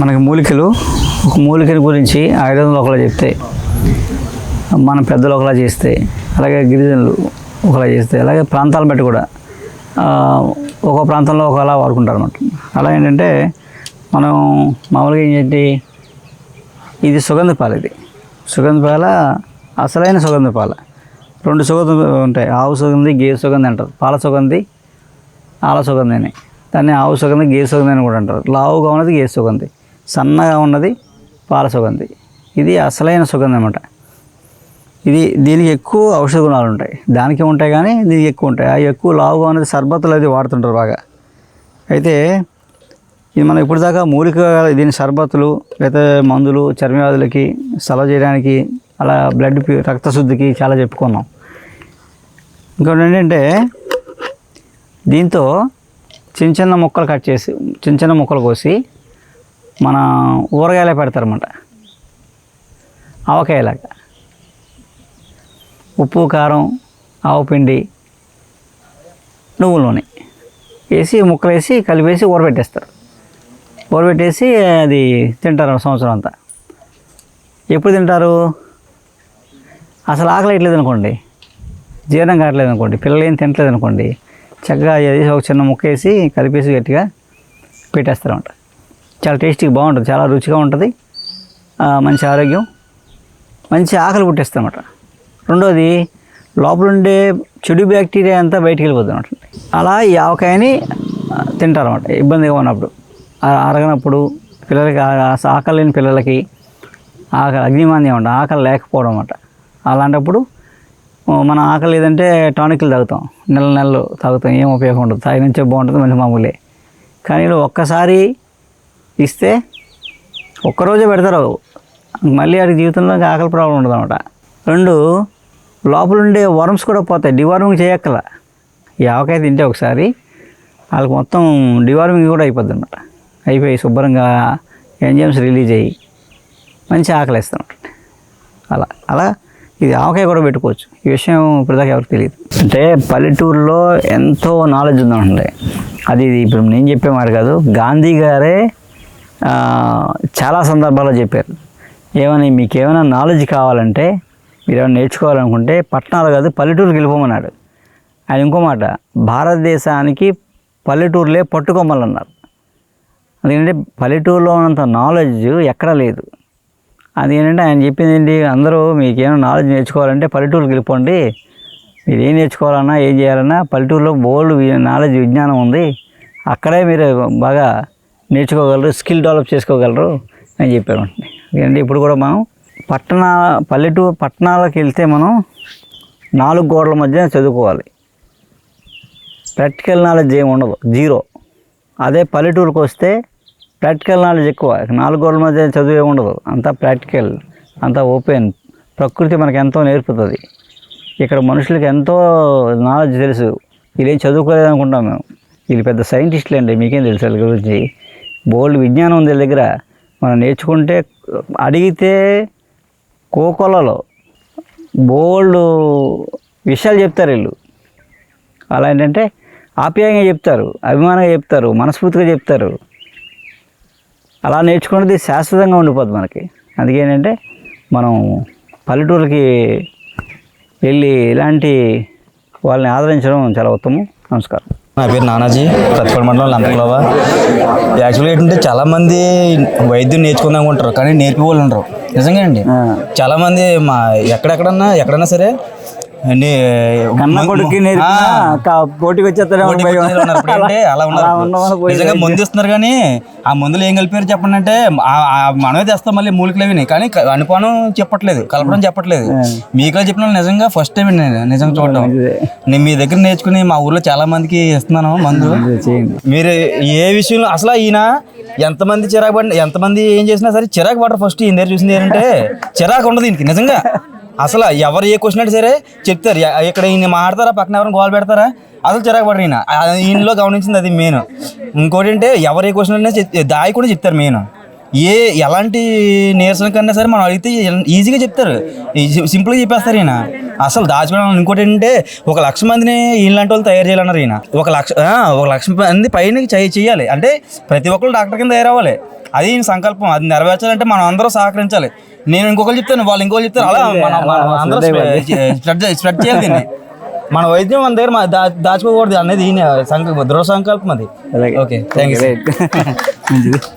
మనకి మూలికలు ఒక మూలికల గురించి ఆయుర్వేదంలో ఒకలా చెప్తే మన పెద్దలు ఒకలా చేస్తే అలాగే గిరిజనులు ఒకలా చేస్తే అలాగే ప్రాంతాలను బట్టి కూడా ఒక్కో ప్రాంతంలో ఒకలా వాడుకుంటారు అనమాట అలా ఏంటంటే మనం మామూలుగా ఏంటి ఇది సుగంధ పాలు ఇది. సుగంధ పాల అసలైన సుగంధ పాల. రెండు సుగంధ ఉంటాయి. ఆవు సుగంధి గే సుగంధి అంటారు. పాల సుగంధి ఆల సుగంధి అని. దాన్ని ఆవు సుగంధి గే సుగంధి అని కూడా అంటారు. లావుగా ఉన్నది గే సుగంధి. సన్నగా ఉన్నది పాల సుగంధి. ఇది అసలైన సుగంధి అనమాట ఇది దీనికి ఎక్కువ ఔషధ గుణాలు ఉంటాయి. దానికి ఉంటాయి కానీ దీనికి ఎక్కువ ఉంటాయి. ఆ ఎక్కువ లావుగా ఉన్నది సర్బత్తులు అది వాడుతుంటారు బాగా. అయితే ఇది మనం ఇప్పుడు దాకా మూలిక దీని సర్బత్తులు లేదా మందులు చర్మవ్యాధులకి సలవ చేయడానికి అలా బ్లడ్ రక్తశుద్ధికి చాలా చెప్పుకున్నాం. ఇంకోటి ఏంటంటే దీంతో చిన్న చిన్న ముక్కలు కట్ చేసి చిన్న చిన్న ముక్కలు కోసి మన ఊరగాయలే పెడతారన్నమాట. ఆవకాయలాగా. ఉప్పు కారం ఆవపిండి నువ్వుల నూనె వేసి ముక్కలు వేసి కలిపేసి ఊరబెట్టేస్తారు. ఊరబెట్టేసి అది తింటారు సంవత్సరం అంతా. ఎప్పుడు తింటారు? అసలు ఆకలి ఇట్లేదు అనుకోండి జీర్ణం కావట్లేదు అనుకోండి పిల్లలు ఏం తినట్లేదు అనుకోండి చక్కగా ఒక చిన్న ముక్క వేసి కలిపేసి గట్టిగా పెట్టేస్తారన్నమాట. చాలా టేస్టీగా బాగుంటుంది చాలా రుచిగా ఉంటుంది. మంచి ఆరోగ్యం. మంచి ఆకలి పుట్టేస్తారన్నమాట రెండోది లోపల ఉండే చెడు బ్యాక్టీరియా అంతా బయటికి వెళ్ళిపోతుంది అనమాట అలా ఈ ఆవకాయని తింటారన్నమాట. ఇబ్బందిగా ఉన్నప్పుడు. అరగనప్పుడు పిల్లలకి ఆకలి లేని పిల్లలకి ఆకలి అగ్నిమాన్యం అంట ఆకలి లేకపోవడం అన్నమాట. అలాంటప్పుడు మన ఆకలి లేదంటే టానిక్లు తాగుతాం. నెల నెలలు తాగుతాం. ఏం ఉపయోగం ఉండదు. తాగి నుంచే బాగుంటుంది మంచి మామూలే. కానీ ఒక్కసారి ఇస్తే ఒక్కరోజే పెడతారు. మళ్ళీ వాడికి జీవితంలో ఆకలి ప్రాబ్లం ఉండదు అనమాట రెండు లోపల ఉండే వర్మ్స్ కూడా పోతాయి. డివార్మింగ్ చేయక్కల. ఈ ఆవకాయ తింటే ఒకసారి వాళ్ళకి మొత్తం డివార్మింగ్ కూడా అయిపోద్ది అనమాట అయిపోయి శుభ్రంగా ఎంజైమ్స్ రిలీజ్ అయ్యి మంచి ఆకలి వేస్తాం అలా అలా ఇది ఆవకాయ కూడా పెట్టుకోవచ్చు. ఈ విషయం ఇప్పటిదాకా ఎవరికి తెలియదు. అంటే పల్లెటూరులో ఎంతో నాలెడ్జ్ ఉందండి అది ఇది ఇప్పుడు నేను చెప్పే మాట కాదు. గాంధీ గారే చాలా సందర్భాల్లో చెప్పారు. ఏమని మీకు ఏమైనా నాలెడ్జ్ కావాలంటే మీరు ఏమైనా నేర్చుకోవాలనుకుంటే పట్టణాలు కాదు పల్లెటూరుకి వెళ్ళిపోమన్నాడు. ఆయన ఇంకో మాట భారతదేశానికి పల్లెటూరులే పట్టుకోమని అన్నారు అదేంటంటే పల్లెటూరులో ఉన్నంత నాలెడ్జ్ ఎక్కడా లేదు. అది ఏంటంటే ఆయన చెప్పింది ఏంటి అందరూ మీకు ఏమైనా నాలెడ్జ్ నేర్చుకోవాలంటే పల్లెటూరుకి వెళ్ళిపోండి. మీరు ఏం నేర్చుకోవాలన్నా ఏం చేయాలన్నా పల్లెటూరులో బోల్డ్ నాలెడ్జ్ విజ్ఞానం ఉంది. అక్కడే మీరు బాగా నేర్చుకోగలరు స్కిల్ డెవలప్ చేసుకోగలరు అని చెప్పారు. ఎందుకంటే ఇప్పుడు కూడా మనం పట్టణ పల్లెటూరు పట్టణాలకు వెళ్తే మనం నాలుగు గోడల మధ్య చదువుకోవాలి. ప్రాక్టికల్ నాలెడ్జ్ ఏమి ఉండదు జీరో. అదే పల్లెటూరుకు వస్తే ప్రాక్టికల్ నాలెడ్జ్ ఎక్కువ నాలుగు గోడల మధ్య చదువు ఏమి ఉండదు. అంతా ప్రాక్టికల్ అంతా ఓపెన్. ప్రకృతి మనకు ఎంతో నేర్పుతుంది. ఇక్కడ మనుషులకి ఎంతో నాలెడ్జ్ తెలుసు. వీళ్ళేం చదువుకోలేదు అనుకుంటాం మేము. వీళ్ళు పెద్ద సైంటిస్టులు అండి మీకేం తెలుసు వీళ్ళ గురించి? బోల్డ్ విజ్ఞానం ఉంది వీళ్ళ దగ్గర. మనం నేర్చుకుంటే అడిగితే కోకొలలో బోల్డ్ విషయాలు చెప్తారు వీళ్ళు. అలా ఏంటంటే ఆప్యాయంగా చెప్తారు అభిమానంగా చెప్తారు మనస్ఫూర్తిగా చెప్తారు. అలా నేర్చుకున్నది శాశ్వతంగా ఉండిపోద్ది మనకి. అందుకే ఏంటంటే మనం పల్లెటూరికి వెళ్ళి ఇలాంటి వాళ్ళని ఆదరించడం చాలా ఉత్తమం. నమస్కారం. నా పేరు నానాజీ ప్రతిపడి మండలం లంతకులవా యాక్చువల్గా ఏంటంటే చాలా మంది వైద్యం నేర్చుకుందాం అనుకుంటారు కానీ నేర్పే వాళ్ళు ఉండరు నిజంగా అండి. చాలా మంది మా ఎక్కడెక్కడన్నా ఎక్కడన్నా సరే కన్న పోటీకి మందు ఇస్తున్నారు కానీ ఆ మందులు ఏం కలిపారు చెప్పండి అంటే మనమే తెస్తాం మళ్ళీ మూలికలు అవి కానీ అనుపానం చెప్పట్లేదు కలపడం చెప్పట్లేదు. మీకు చెప్పిన నిజంగా ఫస్ట్ టైం నేను నిజంగా చూడడం. నేను మీ దగ్గర నేర్చుకుని మా ఊర్లో చాలా మందికి ఇస్తున్నాను మందు. మీరు ఏ విషయంలో అసలు ఈయన ఎంతమంది చిరాకు పడి ఎంతమంది ఏం చేసినా సరే చిరాకు పడరు ఫస్ట్ ఈయన దగ్గర చూసింది ఏంటంటే చిరాకు ఉండదు ఈయనకి నిజంగా. అసలు ఎవరు ఏ క్వశ్చన్ అంటే సరే చెప్తారు. ఇక్కడ ఈయన మాడతారా పక్కన ఎవరైనా గోల్ పెడతారా? అసలు చిరాకు పడరు ఈయన. ఈయనలో గమనించింది అది మెయిన్. ఇంకోటి అంటే ఎవరు ఏ క్వశ్చన్ అంటే దాయి కూడా చెప్తారు మెయిన్. ఏ ఎలాంటి నీరసన కన్నా సరే మనం అడిగితే ఈజీగా చెప్తారు. సింపుల్గా చెప్పేస్తారు ఈయన. అసలు దాచుకోవడం ఇంకోటి ఏంటంటే ఒక లక్ష మందిని ఇలాంటి వాళ్ళు తయారు చేయాలన్నారు ఈయన. ఒక లక్ష ఒక లక్ష మంది పైన చేయ- చేయాలి. అంటే ప్రతి ఒక్కరు డాక్టర్ కింద తయారవ్వాలి. అది ఈయన సంకల్పం. అది నెరవేర్చాలంటే మనం అందరూ సహకరించాలి. నేను ఇంకొకరు చెప్తాను వాళ్ళు ఇంకొకరు చెప్తారు. అలా మనం మనం అందరూ స్ప్రెడ్ చేయాలి దీన్ని. మన వైద్యం మన దగ్గర దా దాచుకోకూడదు అనేది ఈయన సంకల్పం దృఢ సంకల్పం అది. Okay thank you